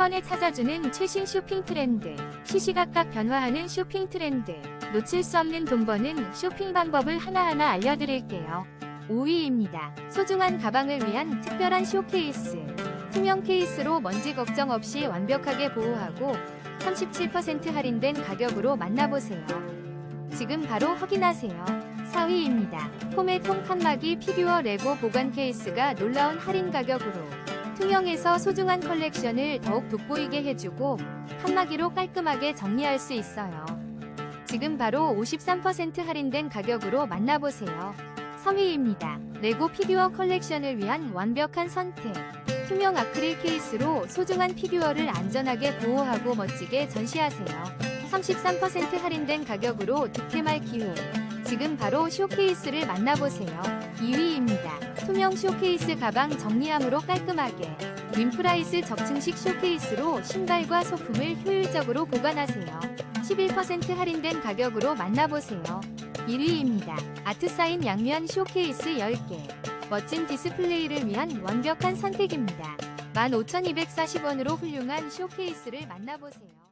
번에 찾아주는 최신 쇼핑 트렌드, 시시각각 변화하는 쇼핑 트렌드, 놓칠 수 없는 돈 버는 쇼핑 방법을 하나하나 알려드릴게요. 5위입니다. 소중한 가방을 위한 특별한 쇼케이스. 투명 케이스로 먼지 걱정 없이 완벽하게 보호하고 37% 할인된 가격으로 만나보세요. 지금 바로 확인하세요. 4위입니다. 폼의 통 칸막이 피규어 레고 보관 케이스가 놀라운 할인 가격으로 투명해서 소중한 컬렉션을 더욱 돋보이게 해주고 칸막이로 깔끔하게 정리할 수 있어요. 지금 바로 53% 할인된 가격으로 만나보세요. 3위입니다. 레고 피규어 컬렉션을 위한 완벽한 선택. 투명 아크릴 케이스로 소중한 피규어를 안전하게 보호하고 멋지게 전시하세요. 33% 할인된 가격으로 득템할 기회. 지금 바로 쇼케이스를 만나보세요. 2위입니다. 투명 쇼케이스 가방 정리함으로 깔끔하게. 윈프라이스 적층식 쇼케이스로 신발과 소품을 효율적으로 보관하세요. 11% 할인된 가격으로 만나보세요. 1위입니다. 아트사인 양면 쇼케이스 10개. 멋진 디스플레이를 위한 완벽한 선택입니다. 15,240원으로 훌륭한 쇼케이스를 만나보세요.